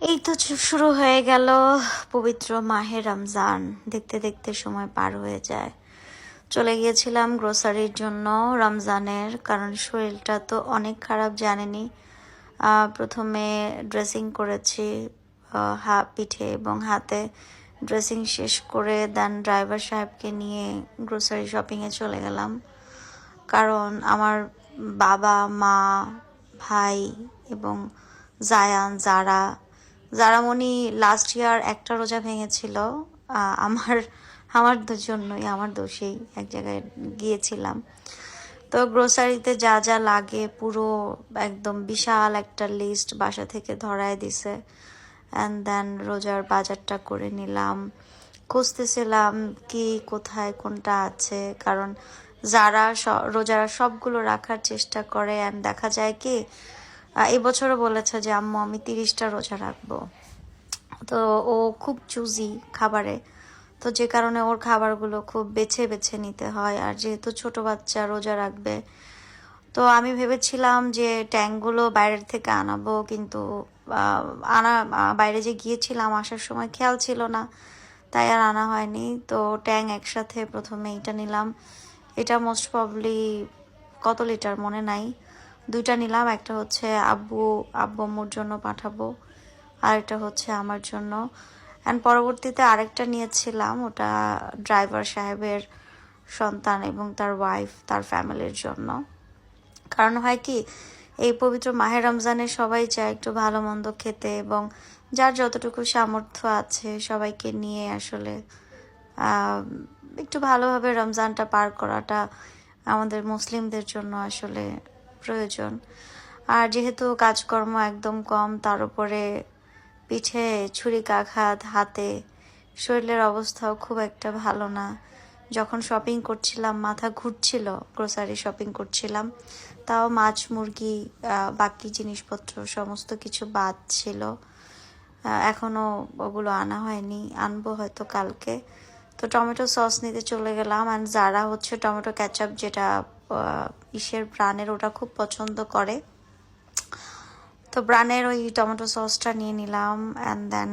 এই তো শুরু হয়ে গেল পবিত্র মাহে রমজান। দেখতে দেখতে সময় পার হয়ে যায়। চলে গিয়েছিলাম গ্রোসারির জন্য রমজানের, কারণ শরীরটা তো অনেক খারাপ জানেনি প্রথমে ড্রেসিং করেছি হা, পিঠে এবং হাতে। ড্রেসিং শেষ করে দেন ড্রাইভার সাহেবকে নিয়ে গ্রোসারি শপিংয়ে চলে গেলাম। কারণ আমার বাবা, মা, ভাই এবং জায়ান, যারা যারামণি লাস্ট ইয়ার একটা রোজা ভেঙেছিল। আমার আমার জন্যই, আমার দোষেই এক জায়গায় গিয়েছিলাম। তো গ্রোসারিতে যা যা লাগে পুরো একদম বিশাল একটা লিস্ট বাসা থেকে ধরায় দিছে। অ্যান্ড দেন রোজার বাজারটা করে নিলাম। খুঁজতেছিলাম কি, কোথায়, কোনটা আছে? কারণ যারা রোজারা সবগুলো রাখার চেষ্টা করে অ্যান্ড দেখা যায় কি এবছরও বলেছে যে, আম্মু, আমি তিরিশটা রোজা রাখব। তো ও খুব চুজি খাবারে। তো যে কারণে ওর খাবারগুলো খুব বেছে বেছে নিতে হয়। আর যেহেতু ছোট বাচ্চা, রোজা রাখবে। তো আমি ভেবেছিলাম যে ট্যাঙ্কগুলো বাইরের থেকে আনাবো, কিন্তু আনা বাইরে যে গিয়েছিলাম আসার সময় খেয়াল ছিল না। তাই আর আনা হয়নি। তো ট্যাং একসাথে প্রথমে এটা নিলাম। এটা মোস্ট প্রবলি কত লিটার মনে নাই। দুইটা নিলাম, একটা হচ্ছে আব্বু আব্বু আম্মুর জন্য পাঠাবো, আর এটা হচ্ছে আমার জন্য। অ্যান্ড পরবর্তীতে আরেকটা নিয়েছিলাম, ওটা ড্রাইভার সাহেবের সন্তান এবং তার ওয়াইফ তার ফ্যামিলির জন্য। কারণ হয় কি, এই পবিত্র মাহের রমজানে সবাই চায় একটু ভালো মন্দ খেতে এবং যার যতটুকু সামর্থ্য আছে সবাইকে নিয়ে আসলে একটু ভালোভাবে রমজানটা পার করাটা আমাদের মুসলিমদের জন্য আসলে প্রয়োজন। আর যেহেতু কাজকর্ম একদম কম তার উপরে পিঠে ছুরিকাঘাত হাতে শরীরের অবস্থাও খুব একটা ভালো না। যখন শপিং করছিলাম মাথা ঘুরছিল গ্রোসারি শপিং করছিলাম তাও মাছ মুরগি বাকি জিনিসপত্র সমস্ত কিছু বাদ ছিল। আহ, এখনও ওগুলো আনা হয়নি আনব হয়তো কালকে। তো টমেটো সস নিতে চলে গেলাম অ্যান্ড যারা হচ্ছে টমেটো ক্যাচাপ যেটা ইসের ব্রানের ওটা খুব পছন্দ করে। তো ব্রানের ওই টমেটো সসটা নিয়ে নিলাম অ্যান্ড দেন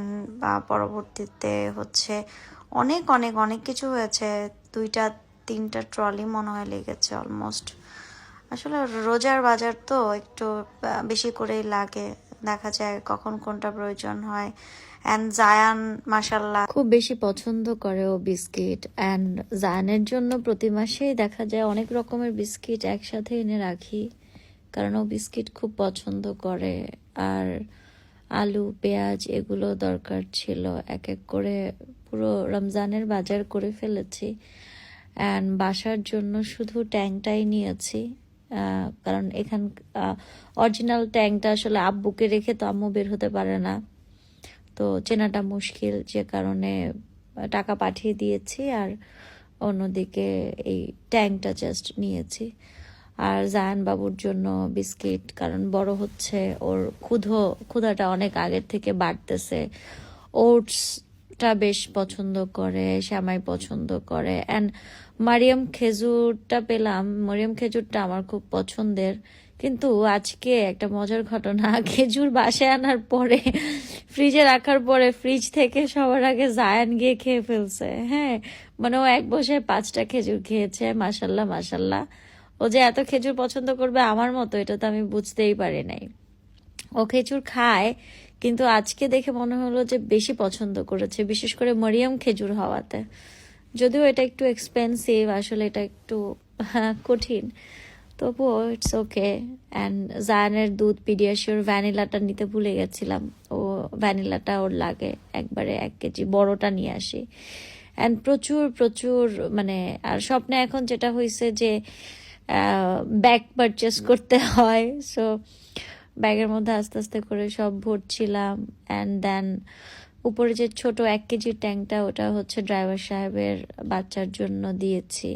পরবর্তীতে হচ্ছে অনেক অনেক অনেক কিছু হয়েছে। দুইটা, তিনটা ট্রলি মনে হয় লেগেছে অলমোস্ট আসলে রোজার বাজার তো একটু বেশি করেই লাগে। দেখা যায় কখন কোনটা প্রয়োজন হয়। অ্যান্ড জায়ান মাসাল্লাহ খুব বেশি পছন্দ করে ও বিস্কিট। অ্যান্ড জায়ানের জন্য প্রতি মাসেই দেখা যায় অনেক রকমের বিস্কিট একসাথে এনে রাখি। কারণ ও বিস্কিট খুব পছন্দ করে। আর আলু, পেঁয়াজ এগুলো দরকার ছিল। এক এক করে পুরো রমজানের বাজার করে ফেলেছি। অ্যান্ড বাসার জন্য শুধু ট্যাংটাই নিয়েছি। কারণ এখান অরিজিনাল ট্যাংটা আসলে আব্বুকে রেখে তো আম্মু বের হতে পারে না। তো চেনাটা মুশকিল যে কারণে টাকা পাঠিয়ে দিয়েছি আর অন্যদিকে এই ট্যাঙ্কটা জাস্ট নিয়েছি। আর জায়ান বাবুর জন্য বিস্কিট, কারণ বড় হচ্ছে, ওর ক্ষুধো, ক্ষুধাটা অনেক আগের থেকে বাড়তেছে। ওটসটা বেশ পছন্দ করে, শ্যামাই পছন্দ করে। অ্যান্ড মারিয়াম খেজুরটা পেলাম। মারিয়াম খেজুরটা আমার খুব পছন্দের। কিন্তু আজকে একটা মজার ঘটনা, খেজুর বাসায় আনার পরে, ফ্রিজে রাখার পরে ফ্রিজ থেকে সবার আগে জায়ান গিয়ে খেয়ে ফেলছে। হ্যাঁ মানে ও এক বসে পাঁচটা খেজুর খেয়েছে মাসাল্লাহ মাসাল্লাহ ও যে এত খেজুর পছন্দ করবে আমার মতো, এটা তো আমি বুঝতেই পারি নাই। ও খেজুর খায় কিন্তু আজকে দেখে মনে হলো যে বেশি পছন্দ করেছে বিশেষ করে মরিয়াম খেজুর হওয়াতে। যদিও এটা একটু এক্সপেন্সিভ আসলে এটা একটু হ্যাঁ, কঠিন। তবুও ইটস ওকে অ্যান্ড জায়ানের দুধ পিডিয়াশিওর ভ্যানিলাটা নিতে ভুলে গেছিলাম। ও ভ্যানিলাটা ওর লাগে একবারে এক কেজি বড়টা নিয়ে আসি। অ্যান্ড প্রচুর প্রচুর মানে আর স্বপ্নে এখন যেটা হয়েছে যে ব্যাগ পারচেস করতে হয়। সো ব্যাগের মধ্যে আস্তে আস্তে করে সব ভরছিলাম অ্যান্ড দেন উপরে যে ছোট এক কেজির ট্যাঙ্কটা ওটা হচ্ছে ড্রাইভার সাহেবের বাচ্চার জন্য দিয়েছি।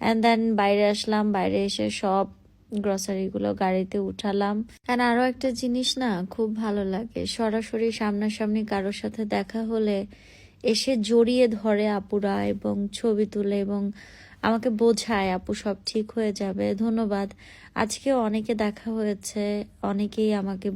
অ্যান্ড দেন বাইরে আসলাম, বাইরে এসে সব গ্রসারিগুলো গাড়িতে উঠালাম। অ্যান্ড আরও একটা জিনিস না খুব ভালো লাগে, সরাসরি সামনাসামনি কারোর সাথে দেখা হলে এসে জড়িয়ে ধরে আপুরা এবং ছবি তুলে এবং আমাকে বোঝায় আপু সব ঠিক হয়ে যাবে ধন্যবাদ। আজকে অনেকে দেখা হয়েছে অনেকেই আমাকে